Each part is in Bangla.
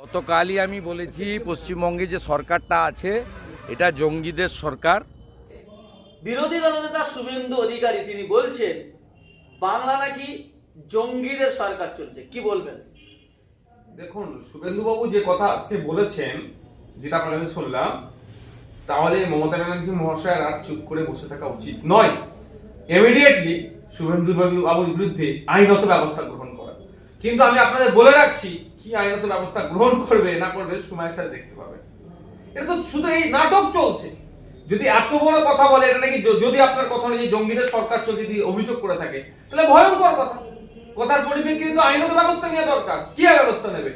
গতকালই আমি বলেছি পশ্চিমবঙ্গে যে সরকারটা আছে এটা জঙ্গিদের সরকার। বিরোধী দল দলনেতা শুভেন্দু অধিকারী তিনি বলছেন বাংলা নাকি জঙ্গিদের সরকার চলছে। কি বলবেন? দেখুন শুভেন্দুবাবু যে কথা আজকে বলেছেন যেটা আপনাদের শুনলাম তাহলে মমতা ব্যানার্জি মহাশয়ের আর চুপ করে বসে থাকা উচিত নয়। ইমিডিয়েটলি শুভেন্দু বাবু বাবুর বিরুদ্ধে আইনত ব্যবস্থা গ্রহণ কিন্তু আমি আপনাদের বলে রাখছি, কি আইনত ব্যবস্থা গ্রহণ করবে, না করবে, সময়ের সাথে দেখতে পাবে। এটা তো শুধু এই নাটক চলছে। যদি এত বড় কথা বলে, এটা নাকি যদি আপনার কথা অনুযায়ী জঙ্গিদের সরকার চলছে যদি অভিযোগ করে থাকে, তাহলে ভয়ঙ্কর কথা। কথার পরিপ্রেক্ষিতে কিন্তু আইনত ব্যবস্থা নেওয়া দরকার। কি ব্যবস্থা নেবে?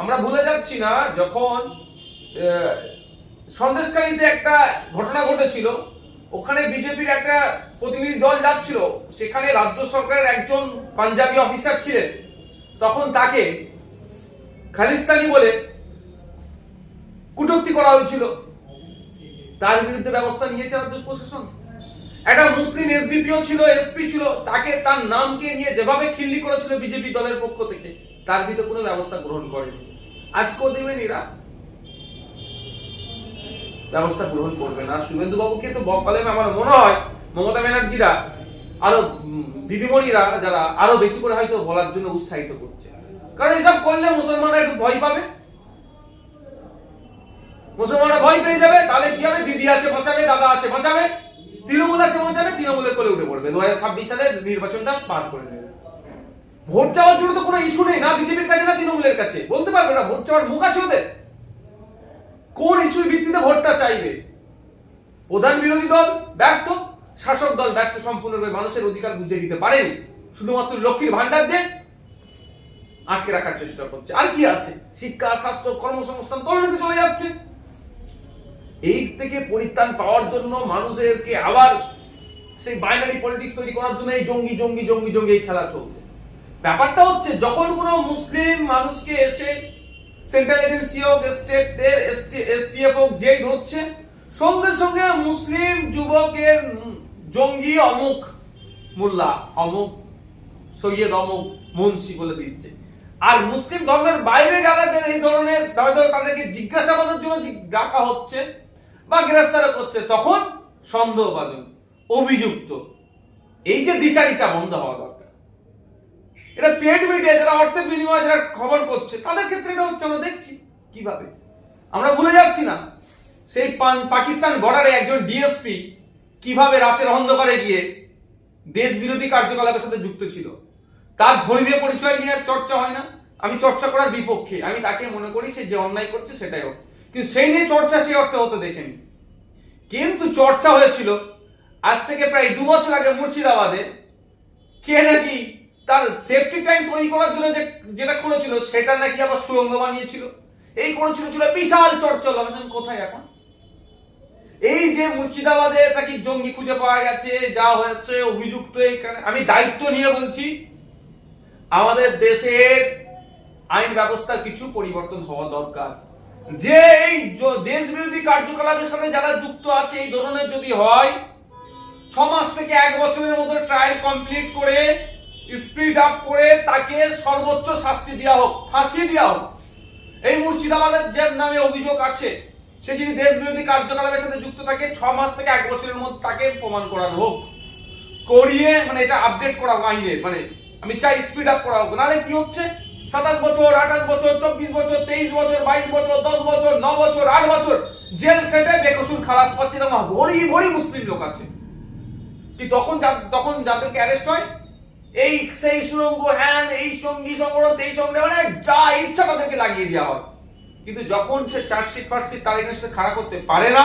আমরা ভুলে যাচ্ছি না, যখন সন্দেশকারীতে একটা ঘটনা ঘটেছিল, ওখানে বিজেপির একটা প্রতিনিধি দল যাচ্ছিল, সেখানে রাজ্য সরকারের একজন পাঞ্জাবি অফিসার ছিলেন। তখন তাকে খালিস্তানি বলে কুটুক্তি করা হয়েছিল। তার বিরুদ্ধে ব্যবস্থা নিয়েছে রাজ্য প্রশাসন। একটা মুসলিম এসডিপিও ছিল, এসপি ছিল, তাকে তার নামকে নিয়ে যেভাবে খিল্লি করেছিল বিজেপি দলের পক্ষ থেকে, তার বিরুদ্ধে কোনো ব্যবস্থা গ্রহণ করেনি। আজকেও দেবেন এরা ব্যবস্থা গ্রহণ করবে না। শুভেন্দু বাবুকে তো বকালে আমার মনে হয় মমতা ব্যানার্জিরা আরও দিদিমণিরা যারা আরও বেশি করে হয়তো বলার জন্য উৎসাহিত করছে। কারণ এসব করলে মুসলমানরা একটু ভয় পাবে। মুসলমানরা ভয় পেয়ে যাবে, তাহলে কি হবে? দিদি আছে বাঁচাবে দাদা আছে বাঁচাবে তৃণমূল আছে বাঁচাবে তৃণমূলের কোলে উঠে পড়বে। দু হাজার ছাব্বিশ সালের নির্বাচনটা পার করে নেবে। ভোট চাওয়ার জন্য তো কোনো ইস্যু নেই, না বিজেপির কাছে, না তৃণমূলের কাছে। বলতে পারবে না, ভোট চাওয়ার মুখ আছে ওদের। কোন ইস্যুর ভিত্তিতে ভোটটা চাইবে? প্রধান বিরোধী দল ব্যর্থ শাসক দল ব্যর্থ সম্পূর্ণরূপে মানুষের অধিকার বুঝিয়ে দিতে পারেন। শুধুমাত্র লক্ষ্মীর ভান্ডার দিয়ে আটকে রাখার চেষ্টা করছে। আর কি আছে? শিক্ষা, স্বাস্থ্য, কর্মসংস্থান তলনিতে চলে যাচ্ছে। এই থেকে পরিত্রাণ পাওয়ার জন্য মানুষেরকে আবার সেই বাইনারি পলিটিক্স তৈরি করার জন্য এই জঙ্গি জঙ্গি জঙ্গি জঙ্গি এই খেলা চলছে। ব্যাপারটা হচ্ছে, যখন কোনো মুসলিম মানুষকে এসে সেন্ট্রাল এজেন্সি হোক স্টেট এসটিএফ হোক, যেই ধরছে, সঙ্গে সঙ্গে মুসলিম যুবকের জঙ্গি অমুক মোল্লা, অমুক সৈয়দ অমুক মুন্সি বলে দিচ্ছে। আর মুসলিম ধর্মের বাইরে যাদের এই ধরনের তাদের তাদেরকে জিজ্ঞাসাবাদের জন্য ডাকা হচ্ছে বা গ্রেফতার করছে, তখন সন্দেহভাজন অভিযুক্ত। এই যে দ্বিচারিতা বন্ধ হওয়া দরকার। এটা পেড মিডিয়া যারা অর্থের বিনিময়ে যারা খবর করছে, তাদের ক্ষেত্রে এটা হচ্ছে আমরা দেখছি কীভাবে। আমরা ভুলে যাচ্ছি না। সেই পাকিস্তান বর্ডারে একজন ডিএসপি কীভাবে রাতের অন্ধকারে গিয়ে দেশ বিরোধী কার্যকলাপের সাথে যুক্ত ছিল? তার ধর্মীয় পরিচয় নিয়ে আর চর্চা হয় না। আমি চর্চা করার বিপক্ষে। আমি তাকে মনে করি সে যে অন্যায় করছে সেটাই হোক। কিন্তু সেই নিয়ে চর্চা সে অর্থে হতে দেখেনি। কিন্তু চর্চা হয়েছিল আজ থেকে প্রায় দু বছর আগে মুর্শিদাবাদে। কে নাকি তার সেফটি টাইম তৈরি করার জন্য যে যেটা করেছিল, সেটা নাকি আবার সুরঙ্গ বানিয়েছিল। এই করেছিল ছিল বিশাল চর্চা। কোথায় এখন? এই যে মুর্শিদাবাদে নাকি জঙ্গি খুঁজে পাওয়া গেছে, যা হয়েছে, অভিযুক্ত এইখানে। আমি দায়িত্ব নিয়ে বলছি, আমাদের দেশের আইন ব্যবস্থার কিছু পরিবর্তন হওয়া দরকার। যে এই দেশ বিরোধী কার্যকলাপের সাথে যারা যুক্ত আছে, এই ধরনের যদি হয়, ছ মাস থেকে এক বছরের মধ্যে ট্রায়াল কমপ্লিট করে স্পিড আপ করে তাকে সর্বোচ্চ শাস্তি দেওয়া হোক, ফাঁসি দেওয়া হোক। এই মুর্শিদাবাদের যে নামে অভিযোগ আছে। সে যদি দেশ বিরোধী কার্যকলাপের সাথে যুক্ত থাকে, ছ মাস থেকে এক বছরের মধ্যে তাকে প্রমাণ করানো হোক। করিয়ে মানে এটা আপডেট করা হোক আইনের মানে আমি চাই স্পিড আপ করা হোক। নাহলে কি হচ্ছে? সাতাশ বছর, আঠাশ বছর, চব্বিশ বছর, তেইশ বছর, বাইশ বছর, দশ বছর, ন বছর, আট বছর, জেল কেটে বেকসুর খালাস পাচ্ছে না। ভরি ভরি মুসলিম লোক আছে। কি তখন তখন যাদেরকে অ্যারেস্ট হয়, এই সেই সুরঙ্গ হ্যান এই সঙ্গী সংগঠন এই সঙ্গে মানে যা ইচ্ছা তাদেরকে লাগিয়ে দেওয়া হয়। কিন্তু যখন সে চার্জশিট ফার্কশিট তার এগেনস্টে খাড়া করতে পারে না,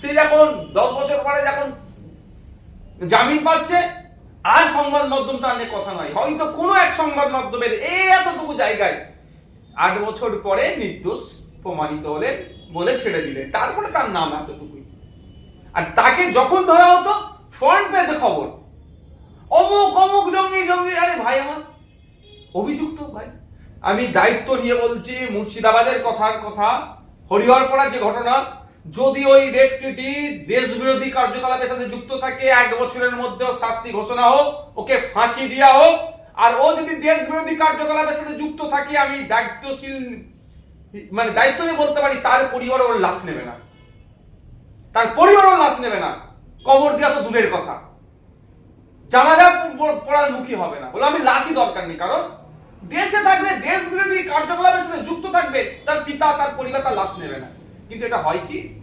সে যখন দশ বছর পরে যখন জামিন পাচ্ছে, আর সংবাদ মাধ্যম তার নিয়ে কথা নয়। হয়তো কোনো এক সংবাদ মাধ্যমের এই এতটুকু জায়গায় আট বছর পরে নির্দোষ প্রমাণিত হলে বলে ছেড়ে দিলেন। তারপরে তার নাম এতটুকুই। আর তাকে যখন ধরা হতো ফ্রন্ট পেজে খবর। অমুক অমুক জঙ্গি জঙ্গি, আরে ভাই আমার, অভিযুক্ত ভাই। আমি দায়িত্ব নিয়ে বলছি, মুর্শিদাবাদের কথার কথা হরিহরপাড়ার যে ঘটনা, যদি ওই ব্যক্তিটি দেশ বিরোধী কার্যকলাপের সাথে যুক্ত থাকে, এক বছরের মধ্যে শাস্তি ঘোষণা হোক, ওকে ফাঁসি দেওয়া হোক, আর ও যদি দেশ বিরোধী কার্যকলাপের সাথে যুক্ত থাকে, আমি দায়িত্বশীল মানে দায়িত্ব নিয়ে বলতে পারি, তার পরিবার ওর লাশ নেবে না। তার পরিবার ওর লাশ নেবে না। কবর দেওয়া তো দূরের কথা। জানাজা পড়ার মুখী হবে না। বলে আমি লাশই দরকার নেই, কারণ দেশে থাকবে দেশ বিরোধী কার্যকলাপের সাথে যুক্ত থাকবে, তার পিতা, তার পরিবার, তার লাশ নেবে না। কিন্তু এটা হয় কি?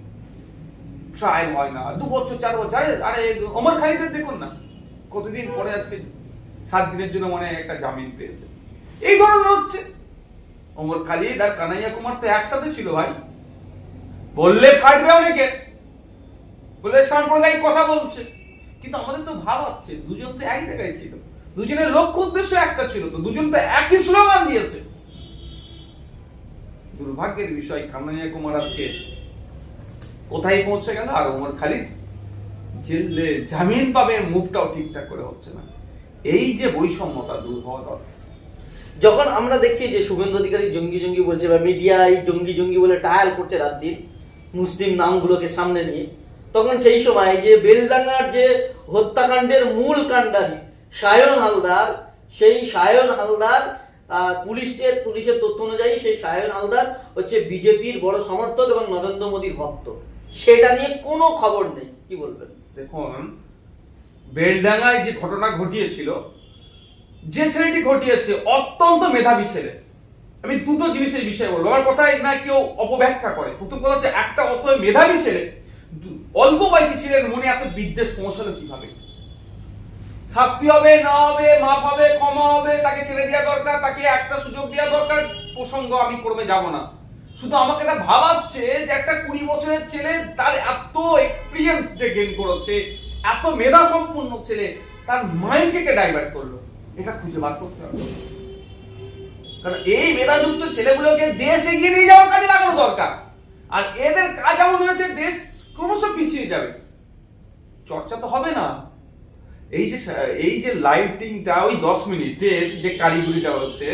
ট্রায়াল হয় না। দু বছর, চার বছর, আরে ওমর খালিদের দেখুন না। কতদিন পরে আজকে সাত দিনের জন্য মনে একটা জামিন পেয়েছে। এই ধরনের হচ্ছে। ওমর খালিদ আর কানাইয়া কুমার তো একসাথে ছিল ভাই। বললে ফাটবে অনেকে। বলে সাম্প্রদায়িক কথা বলছে। কিন্তু আমাদের তো ভাব আছে, দুজন তো একই জায়গায় ছিল। দুজনের লক্ষ্য উদ্দেশ্য একটা ছিল তো, দুজন তো একই স্লোগান দিয়েছে। দুর্ভাগ্যের বিষয় কানাইয়া কুমার আজকে কোথায় পৌঁছে গেল আর ওমর খালিদ? জেলে জামিন পাবে মুভটাও ঠিকঠাক করে হচ্ছে না। এই যে বৈষম্যতা দূর হওয়া দরকার। যখন আমরা দেখছি যে শুভেন্দু অধিকারী জঙ্গি জঙ্গি বলছে বা মিডিয়ায় জঙ্গি জঙ্গি বলে টায়াল করছে রাত দিন, মুসলিম নামগুলোকে সামনে নিয়ে, তখন সেই সময় যে বেলডাঙ্গার যে হত্যাকাণ্ডের মূল কাণ্ডারি সায়ন হালদার, সেই সায়ন হালদার পুলিশের পুলিশের তথ্য অনুযায়ী সেই সায়ন হালদার হচ্ছে বিজেপির বড় সমর্থক এবং নরেন্দ্র মোদীর ভক্ত। সেটা নিয়ে কোনো খবর নেই। কি বলবেন? দেখুন, বেলডাঙ্গায় যে ঘটনা ঘটিয়েছিল, যে ছেলেটি ঘটিয়েছে, অত্যন্ত মেধাবী ছেলে। আমি দুটো জিনিসের বিষয়ে বলব। আমার কথায় না কেউ অপব্যাখ্যা করে। প্রথম কথা হচ্ছে, একটা অত মেধাবী ছেলে অল্প বয়সী ছিলেন মনে এত বিদ্বেষ পৌঁছালো কীভাবে? শাস্তি হবে, না হবে মাপ হবে, ক্ষমা হবে, তাকে ছেড়ে দেওয়া দরকার, তাকে একটা সুযোগ দেওয়া দরকার, প্রসঙ্গ আমি করবে, যাব না। শুধু আমাকে এটা ভাবাচ্ছে যে একটা কুড়ি বছরের ছেলে, তার এত এক্সপিরিয়েন্স যে গেইন করেছে, এত মেধা সম্পূর্ণ ছেলে, তার মাইন্ডকে ডাইভার্ট করল? এটা খুঁজে বার করতে হবে। কারণ এই মেধাযুক্ত ছেলেগুলোকে দেশ এগিয়ে নিয়ে যাওয়ার কাজে লাগানো দরকার। আর এদের কাজ এমন হয়েছে, দেশ ক্রমশ পিছিয়ে যাবে। চর্চা তো হবে না। এই যে এই যে লাইটিংটা ওই দশ মিনিটের যে কারিগরিটা হচ্ছে,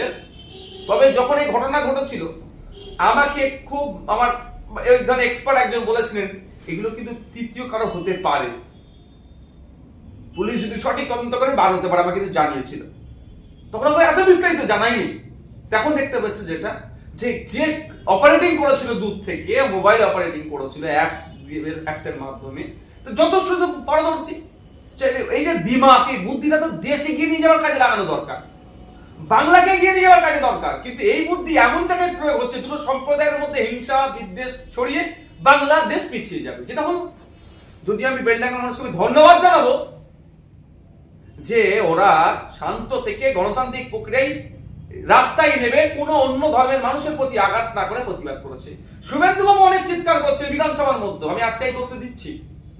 তবে যখন এই ঘটনা ঘটেছিল, আমাকে খুব আমার একজন এক্সপার্ট একজন বলেছিলেন, এগুলো কিন্তু তৃতীয় কারও হতে পারে। পুলিশ যদি সঠিক তদন্ত করে, বার হতে পারে, আমাকে কিন্তু জানিয়েছিল। তখন আমাকে এত বিস্তারিত জানাইনি এখন দেখতে পাচ্ছি যেটা, যে যে অপারেটিং করেছিল দূর থেকে মোবাইল অপারেটিং করেছিল অ্যাপ অ্যাপস এর মাধ্যমে, তো যথেষ্ট পারদর্শী। এই যে দিমাগ এই বুদ্ধিটা তো দেশে গিয়ে নিয়ে যাওয়ার কাজে লাগানো দরকার। বাংলাকে এগিয়ে নিয়ে যাওয়ার কাজে দরকার। কিন্তু এই বুদ্ধি এমন জায়গায় প্রয়োগ হচ্ছে, দুটো সম্প্রদায়ের মধ্যে হিংসা, বিদ্বেষ ছড়িয়ে বাংলাদেশ পিছিয়ে যাবে। যেটা হলো, যদি আমি বেলডাঙ্গা মানুষকে ধন্যবাদ জানাব যে ওরা শান্ত থেকে গণতান্ত্রিক প্রক্রিয়ায় রাস্তায় নেবে কোনো অন্য ধর্মের মানুষের প্রতি আঘাত না করে প্রতিবাদ করেছে। শুভেন্দু বাবু অনেক চিৎকার করছে বিধানসভার মধ্যে। আমি আটটাই করতে দিচ্ছি।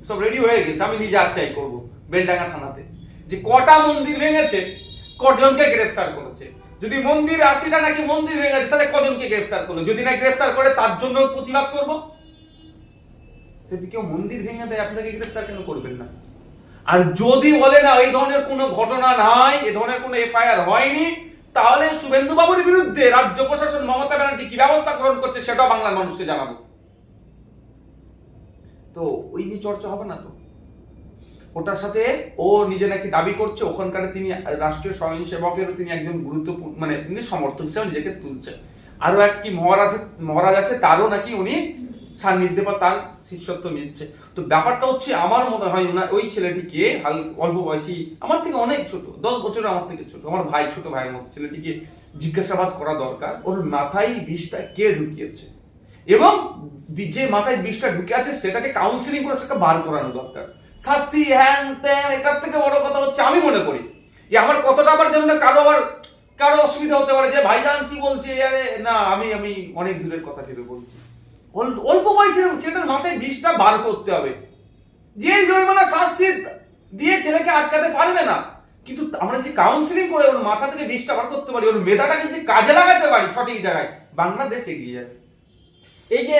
সব রেডি হয়ে গেছে, আমি নিজে আটটাই করব বেলডাঙ্গা থানাতে। যে কটা মন্দির ভেঙেছে, কজনকে গ্রেফতার করেছে? যদি মন্দির আশিটা নাকি মন্দির ভেঙেছে, তাহলে কজনকে গ্রেফতার করল? যদি না গ্রেফতার করে, তার জন্য প্রতিবাদ করব? যদি কেউ মন্দির ভেঙে দেয়, আপনাকে গ্রেফতার কেন করবেন না? আর যদি বলে না, এই ধরনের কোনো ঘটনা নাই, এ ধরনের কোনো এফআইআর হয়নি, তাহলে শুভেন্দু বাবুর বিরুদ্ধে রাজ্য প্রশাসন মমতা ব্যানার্জি কি ব্যবস্থা গ্রহণ করছে, সেটাও বাংলার মানুষকে জানাব। তো ওই নিয়ে চর্চা হবে না তো? ওটার সাথে ও নিজে নাকি দাবি করছে, ওখানকার তিনি রাষ্ট্রীয় স্বয়ংসেবকেরও তিনি একজন গুরুত্বপূর্ণ মানে তিনি সমর্থক হিসেবে নিজেকে তুলছে আরও এক কি মহারাজ মহারাজ আছে, তারও নাকি উনি সান্নিধ্যে বা তার শিষ্যত্ব নিচ্ছে। তো ব্যাপারটা হচ্ছে আমার মনে হয় না ওই ছেলেটিকে অল্প বয়সী, আমার থেকে অনেক ছোট, দশ বছর আমার থেকে ছোট, আমার ভাই, ছোট ভাইয়ের মতো ছেলেটিকে জিজ্ঞাসাবাদ করা দরকার। ওর মাথায় বিষটা কে ঢুকিয়েছে? এবং যে মাথায় বিষটা ঢুকে আছে, সেটাকে কাউন্সিলিং করে সেটাকে বার করানো দরকার। শাস্তি, হ্যান ত্যান, এটার থেকে বড় কথা হচ্ছে, আমি মনে করি যে আমার কতটা আবার যেন না কারও আবার কারও অসুবিধা হতে পারে যে, ভাইজান কি বলছে? আরে, না, আমি আমি অনেক দূরের কথা ভেবে বলছি। অল্প বয়সের ছেলেটার মাথায় বিষটা বার করতে হবে। যে জরিমানা শাস্তি দিয়ে ছেলেকে আটকাতে পারবে না, কিন্তু আমরা যদি কাউন্সিলিং করে ওর মাথা থেকে বিষটা বার করতে পারি, ওর মেধাটাকে যদি কাজে লাগাতে পারি সঠিক জায়গায়, বাংলাদেশ এগিয়ে যাবে। এই যে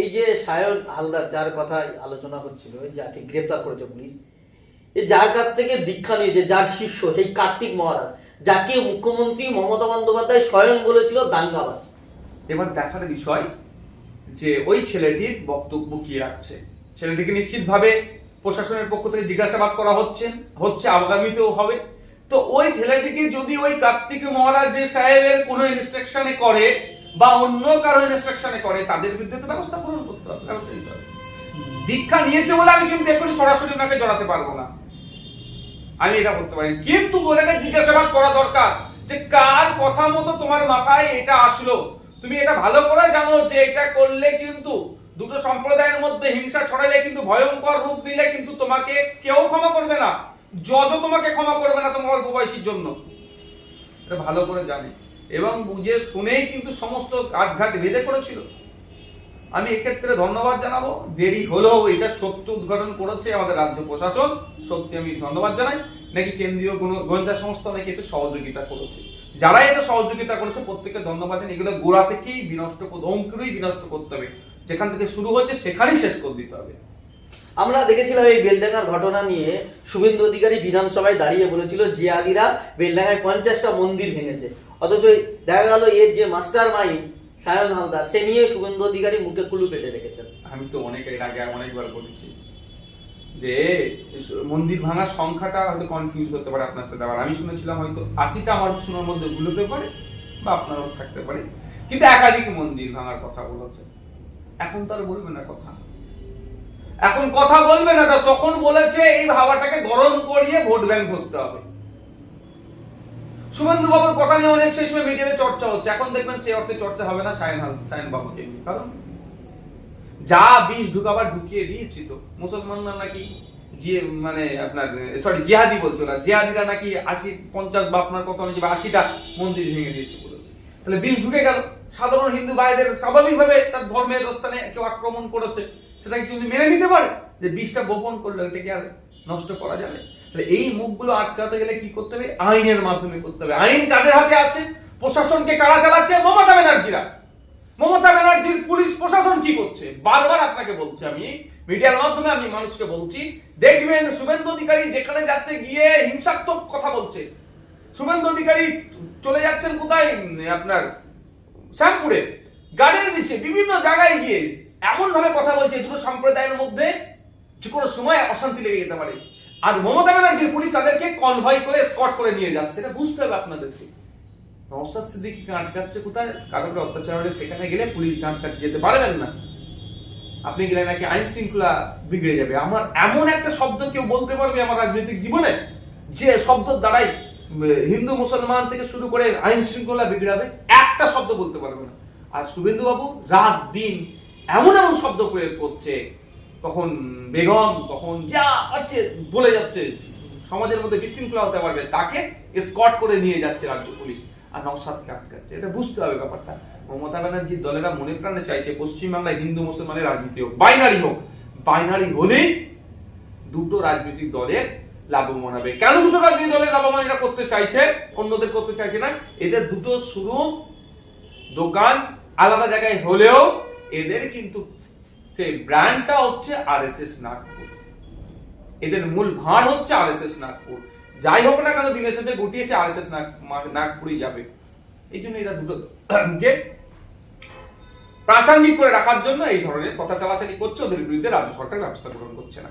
এই যে সায়ন হালদার, যার কথা আলোচনা হচ্ছিল যাকে গ্রেপ্তার করেছে পুলিশ যার কাছ থেকে দীক্ষা নিয়েছে, যার শিষ্য, সেই কার্তিক মহারাজ, যাকে মুখ্যমন্ত্রী মমতা বন্দ্যোপাধ্যায় স্বয়ং বলেছিল দাঙ্গাবাজ। এবার দেখার বিষয় যে, ওই ছেলেটির বক্তব্য কি রাখছে? ছেলেটিকে নিশ্চিতভাবে প্রশাসনের পক্ষ থেকে জিজ্ঞাসাবাদ করা হচ্ছে হচ্ছে, আগামীতেও হবে। তো ওই ছেলেটিকে যদি ওই কার্তিক মহারাজ যে সাহেবের কোনো ইনস্ট্রাকশনে করে বা অন্য কারও ইনস্ট্রাকশনে করে, তাদের বিরুদ্ধে তো ব্যবস্থা গ্রহণ করতে হবে, ব্যবস্থা নিতে হবে। দীক্ষা নিয়েছে বলে আমি কিন্তু এক্ষুনি সরাসরি ওনাকে জড়াতে পারব না। আমি এটা করতে পারি। কিন্তু ওনাকে জিজ্ঞাসাবাদ করা দরকার যে কার কথা মতো তোমার মাথায় এটা আসলো? তুমি এটা ভালো করে জানো যে এটা করলে কিন্তু দুটো সম্প্রদায়ের মধ্যে হিংসা ছড়ালে কিন্তু ভয়ঙ্কর রূপ নিলে কিন্তু তোমাকে কেউ ক্ষমা করবে না। যত তোমাকে ক্ষমা করবে না তোমার অল্পবয়সীর জন্য। এটা ভালো করে জানি। এবং বুঝে শুনেই কিন্তু সমস্ত কাঠঘাট বেঁধে করেছিল আমি এক্ষেত্রে ধন্যবাদ জানাব। দেরি হলেও এটা সত্য উদ্ঘাটন করেছে আমাদের রাজ্য প্রশাসন। সত্যি আমি ধন্যবাদ জানাই। নাকি কেন্দ্রীয় কোনো গোয়েন্দা সংস্থা নাকি এতে সহযোগিতা করেছে? যারা এতে সহযোগিতা করেছে, প্রত্যেককে ধন্যবাদ জানাই। এগুলো গোড়া থেকেই বিনষ্ট অঙ্কুরই বিনষ্ট করতে হবে। যেখান থেকে শুরু হয়েছে, সেখানেই শেষ করে দিতে হবে। আমরা দেখেছিলাম এই বেলডাঙ্গার ঘটনা নিয়ে শুভেন্দু অধিকারী বিধানসভায় দাঁড়িয়ে বলেছিল জিয়াদিরা বেলডাঙ্গায় পঞ্চাশটা মন্দির ভেঙেছে। অথচ দেখা গেল এর যে মাস্টার মাইন্ড সায়ন হালদার, সে নিয়ে শুভেন্দু অধিকারী মুখে কুলু পেটে রেখেছেন আমি তো অনেক এর আগে অনেকবার বলেছি যে, মন্দির ভাঙার সংখ্যাটা হয়তো কনফিউজ হতে পারে আপনার সাথে, আবার আমি শুনেছিলাম হয়তো আশিটা আমার শোনার মধ্যে ভুল হতে পারে বা আপনারও থাকতে পারে। কিন্তু একাধিক মন্দির ভাঙার কথা বলেছে। এখন তার বলবে না কথা। এখন কথা বলবে না তখন বলেছে এই হাওয়াটাকে গরম করিয়ে ভোট ব্যাংক ধরতে হবে। শুভেন্দু বাবুর কথা নিয়ে অনেক সেই সময় মিডিয়াতে চর্চা হচ্ছে। এখন দেখবেন সেই অর্থে চর্চা হবে না সায়ন সায়ন বাবুকে নিয়ে। কারণ যা বিষ ঢুকাবার ঢুকিয়ে দিয়েছি তো। মুসলমানরা নাকি যে মানে আপনার সরি জিহাদি বলছো না জিহাদিরা নাকি আশি, পঞ্চাশ বা আপনার নাকি আশিটা মন্দির ভেঙে দিয়েছে বলেছে। তাহলে বিষ ঢুকে গেল। সাধারণ হিন্দু ভাইদের স্বাভাবিকভাবে তার ধর্মের স্থানে কেউ আক্রমণ করেছে। সেটা কি উনি মেনে নিতে পারে যে বিষটা গোপন করল এটাকে আর নষ্ট করা যাবে? তাহলে এই মুখগুলো আটকাতে গেলে কি করতে হবে? আইনের মাধ্যমে করতে হবে। আইন কাদের হাতে আছে? প্রশাসনকে কারা চালাচ্ছে? মমতা ব্যানার্জিরা। মমতা ব্যানার্জির পুলিশ প্রশাসন কি করছে? বারবার আপনাকে বলছি আমি, মিডিয়ার মাধ্যমে আমি মানুষকে বলছি, দেখবেন শুভেন্দু অধিকারী যেখানে যাচ্ছে গিয়ে হিংসাত্মক কথা বলছে। শুভেন্দু অধিকারী চলে যাচ্ছেন কোথায়? আপনার শ্যামপুরে। গাড়ির নিচে, বিভিন্ন জায়গায় গিয়ে এমন ভাবে কথা বলছে, দুটো সম্প্রদায়ের মধ্যে। যে কোনো সময় অশান্তি লেগে যেতে পারে। আর মমতা ব্যানার্জির পুলিশ তাদেরকে কনভয় করে স্কট করে নিয়ে যাচ্ছে, এটা বুঝতে হবে আপনাদেরকে। আটকাচ্ছে কোথায়? কারোর অত্যাচার হলে সেখানে গেলে পুলিশ যেতে পারবেন না। আপনি গেলে নাকি আইন শৃঙ্খলা বিগড়ে যাবে। আমার এমন একটা শব্দ কেউ বলতে পারবে আমার রাজনৈতিক জীবনে, যে শব্দ দ্বারাই হিন্দু মুসলমান থেকে শুরু করে আইন শৃঙ্খলা বিগড়াবে, একটা শব্দ বলতে পারবে না। আর শুভেন্দু বাবু রাত দিন এমন এমন শব্দ প্রয়োগ করছে কখন বেগম কখন যা পাচ্ছে বলে যাচ্ছে। সমাজের মধ্যে বিশৃঙ্খলা হতে পারবে, তাকে স্কট করে নিয়ে যাচ্ছে রাজ্য পুলিশ। আর নওসাদকে আটকাচ্ছে, এটা বুঝতে হবে ব্যাপারটা। মমতা ব্যানার্জির দলেরা মনে প্রাণে চাইছে পশ্চিমবাংলায় হিন্দু, মুসলমানের রাজনীতি হোক বাইনারি হোক। বাইনারি হলেই দুটো রাজনৈতিক দলের লাভবান হবে। কেন দুটো রাজনৈতিক দলের লাভবান করতে চাইছে? অন্যদের করতে চাইছে না। এদের দুটো শুরু দোকান আলাদা জায়গায় হলেও এদের কিন্তু সেই ব্র্যান্ডটা হচ্ছে আরএসএস নাগপুর। এদের মূল ভাঁড় হচ্ছে আরএসএস নাগপুর। যাই হোক না কেন, দিনের সাথে গুটিয়েছে আরএসএস নাগপুরই যাবে। এই জন্য এরা দুটো কে প্রাসঙ্গিক করে রাখার জন্য এই ধরনের কথা চালাচালি করছে। ওদের বিরুদ্ধে রাজ্য সরকার ব্যবস্থা গ্রহণ করছে না।